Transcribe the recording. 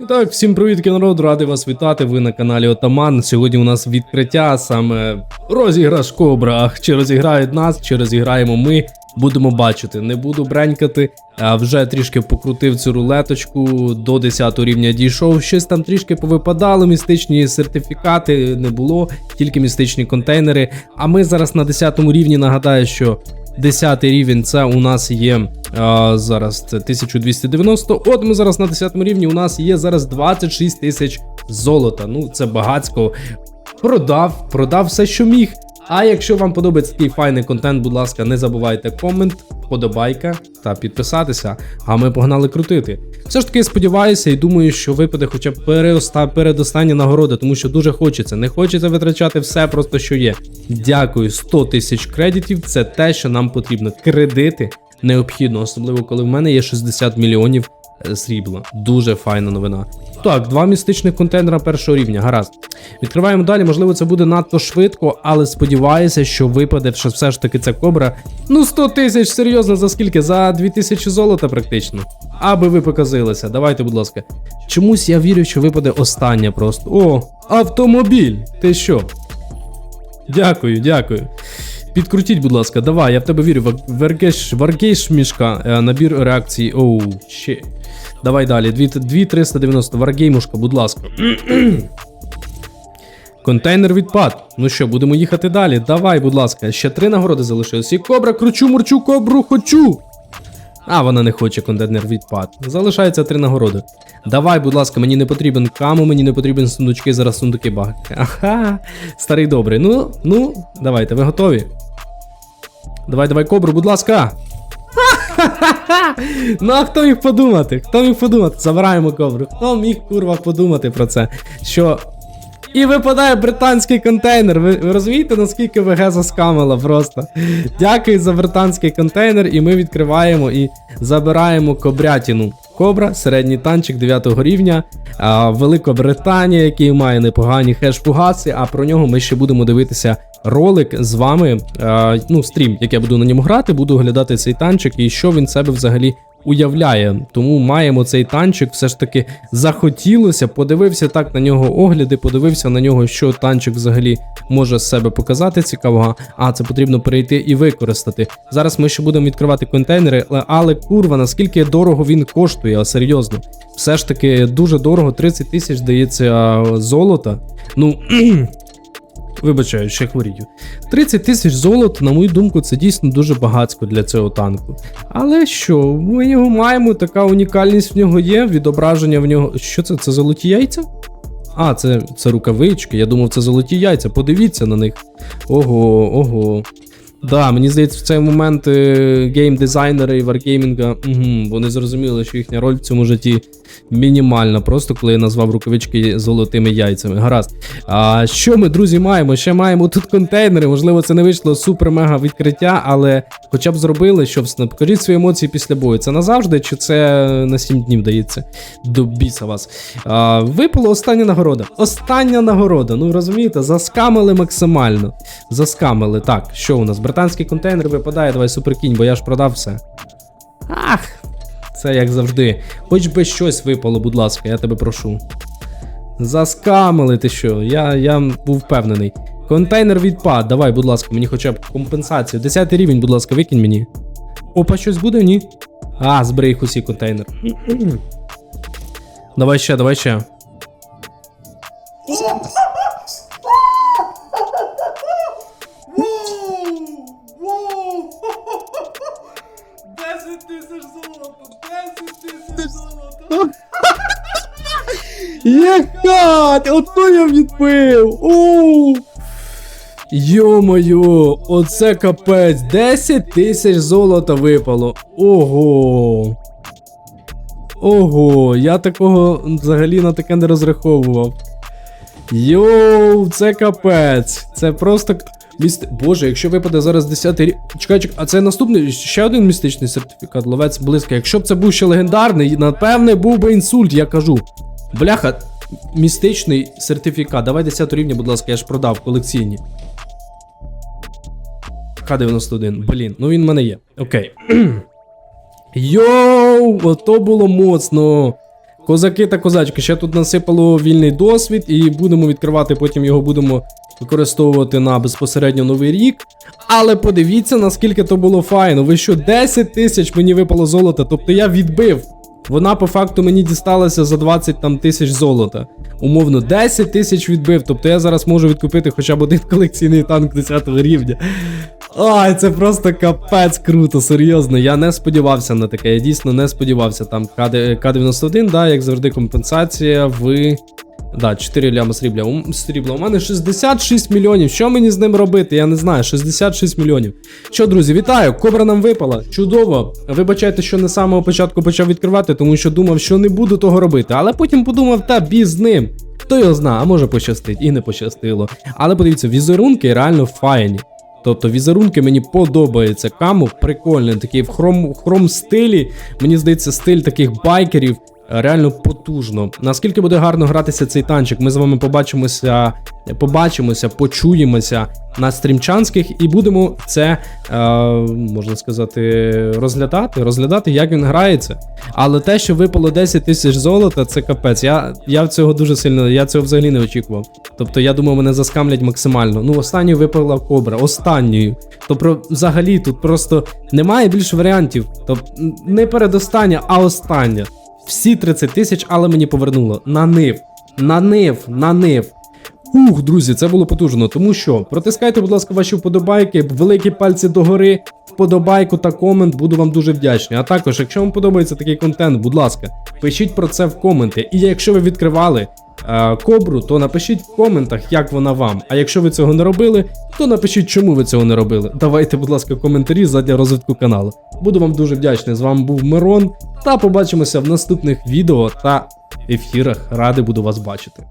І так, всім привіт, народ, радий вас вітати. Ви на каналі Отаман. Сьогодні у нас відкриття, саме розіграш Кобра. Чи розіграють нас, чи розіграємо ми. Будемо бачити. Не буду бренькати. А вже трішки покрутив цю рулеточку. До 10 рівня дійшов. Щось там трішки повипадало. Містичні сертифікати не було, тільки містичні контейнери. А ми зараз на 10 рівні нагадаю, що 10 рівень це у нас є а, зараз це 1290. От ми зараз на 10 рівні. У нас є зараз 26 тисяч золота. Ну це багацько. Продав, продав все, що міг. А якщо вам подобається такий файний контент, будь ласка, не забувайте комент, подобайка та підписатися. А ми погнали крутити. Все ж таки сподіваюся і думаю, що випаде хоча б переоста... передостання нагорода, тому що дуже хочеться. Не хочеться витрачати все просто що є. Дякую, 100 тисяч кредитів. Це те, що нам потрібно. Кредити необхідно, особливо коли в мене є 60 мільйонів срібла. Дуже файна новина. Так, два містичних контейнера першого рівня. Гаразд. Відкриваємо далі. Можливо, це буде надто швидко, але сподіваюся, що випаде що все ж таки ця кобра. Ну, 100 тисяч, серйозно, за скільки? За 2000 золота, практично. Аби ви показилися. Давайте, будь ласка. Чомусь я вірю, що випаде остання просто. О, автомобіль! Ти що? Дякую, дякую. Підкрутіть, будь ласка, давай, я в тебе вірю. Вар- Варгеш, варгеш мішка, е, набір реакції. Оу, ще. Давай далі. 2390. Варгеймушка, будь ласка. Контейнер відпад. Ну що, будемо їхати далі. Давай, будь ласка, ще три нагороди залишилось. І кобра, кручу, мурчу, кобру, хочу. А, вона не хоче контейнер відпад. Залишається три нагороди. Давай, будь ласка, мені не потрібен каму, мені не потрібен сундучки, зараз сундуки багати. Ага, старий добрий. Ну, ну, давайте, ви готові? Давай, давай, кобру, будь ласка. Ну, а хто міг подумати? Хто міг подумати? Забираємо кобру. Хто міг курва подумати про це? Що. І випадає британський контейнер. Ви, ви розумієте, наскільки ВГ заскамила просто. Дякую за британський контейнер, і ми відкриваємо і забираємо кобрятіну. Кобра, середній танчик 9 рівня, а, Великобританія, який має непогані хеш-фугаси, а про нього ми ще будемо дивитися ролик з вами. А, ну, стрім, як я буду на ньому грати, буду оглядати цей танчик і що він себе взагалі уявляє. Тому маємо цей танчик, все ж таки захотілося. Подивився так на нього огляди, подивився на нього, що танчик взагалі може з себе показати цікавого. А це потрібно перейти і використати. Зараз ми ще будемо відкривати контейнери, але, курва, наскільки дорого він коштує, а серйозно. Все ж таки дуже дорого, 30 тисяч здається золота. Ну. Вибачаю, ще хворію. 30 тисяч золота, на мою думку, це дійсно дуже багатсько для цього танку. Але що, ми його маємо, така унікальність в нього є, відображення в нього. Що це? Це золоті яйця? А, це, це рукавички. Я думав, це золоті яйця. Подивіться на них. Ого, ого. Да, мені здається, в цей момент е, гейм-дизайнери і варгеймінга, угу, вони зрозуміли, що їхня роль в цьому житті мінімальна, просто коли я назвав рукавички золотими яйцями. Гаразд. А що ми, друзі, маємо? Ще маємо тут контейнери. Можливо, це не вийшло супер-мега відкриття, але хоча б зробили, що покажіть свої емоції після бою. Це назавжди, чи це на 7 днів дається? До біса вас. А, випала остання нагорода. Остання нагорода. Ну розумієте, заскамили максимально. Заскамили. Так, що у нас? Британський контейнер випадає, давай суперкінь, бо я ж продав все. Ах, це як завжди. Хоч би щось випало, будь ласка, я тебе прошу. Заскамили ти що? Я, я був впевнений. Контейнер відпад, давай, будь ласка, мені хоча б компенсацію. 10 рівень, будь ласка, викинь мені. Опа, щось буде, ні? А, збери їх усі контейнер. давай ще, давай ще. 10 тисяч золота! 10 тисяч золота! Яка? Ото я відбив! Оу! Йо-моє, оце капець, 10 тисяч золота випало. Ого. Ого, я такого взагалі на таке не розраховував. Йоу, це капець. Це просто. Міст... Боже, якщо випаде зараз 10 рік. Чекай, чекай, а це наступний ще один містичний сертифікат, ловець близько. Якщо б це був ще легендарний, напевне, був би інсульт, я кажу. Бляха, містичний сертифікат. Давай 10 рівня, будь ласка, я ж продав колекційні. К-91. Блін, ну він в мене є. Окей. Йоу, ото було моцно. Козаки та козачки, ще тут насипало вільний досвід, і будемо відкривати, потім його будемо використовувати на безпосередньо новий рік. Але подивіться, наскільки то було файно. Ви що, 10 тисяч мені випало золота, тобто я відбив. Вона по факту мені дісталася за 20 там тисяч золота. Умовно, 10 тисяч відбив. Тобто я зараз можу відкупити хоча б один колекційний танк 10 рівня. Ай, це просто капець круто, серйозно. Я не сподівався на таке. Я дійсно не сподівався. Там К91, да, як завжди, компенсація в. Да, 4 ляма срібля. Срібла. У мене 66 мільйонів. Що мені з ним робити? Я не знаю. 66 мільйонів. Що, друзі, вітаю! Кобра нам випала. Чудово. Вибачайте, що з самого початку почав відкривати, тому що думав, що не буду того робити. Але потім подумав, та бі з ним. Хто його знає, а може пощастить, і не пощастило. Але подивіться, візерунки реально файні. Тобто візерунки мені подобається. Каму прикольний, такий в хром, в хром стилі. Мені здається, стиль таких байкерів реально потужно. Наскільки буде гарно гратися цей танчик, ми з вами побачимося, побачимося, почуємося на стрімчанських і будемо це, е, можна сказати, розглядати, розглядати, як він грається. Але те, що випало 10 тисяч золота, це капець. Я, я цього дуже сильно, я цього взагалі не очікував. Тобто я думав, мене заскамлять максимально. Ну, останньою випала кобра, останньою. То про взагалі тут просто немає більше варіантів. Тобто не передостання, а остання. Всі 30 тисяч, але мені повернуло. На нив. На нив, на нив. Ух, друзі, це було потужно. Тому що протискайте, будь ласка, ваші вподобайки, великі пальці догори, вподобайку та комент. Буду вам дуже вдячний. А також, якщо вам подобається такий контент, будь ласка, пишіть про це в коменти. І якщо ви відкривали кобру, то напишіть в коментах, як вона вам. А якщо ви цього не робили, то напишіть, чому ви цього не робили. Давайте, будь ласка, коментарі задля розвитку каналу. Буду вам дуже вдячний. З вами був Мирон. Та побачимося в наступних відео та ефірах. Ради буду вас бачити.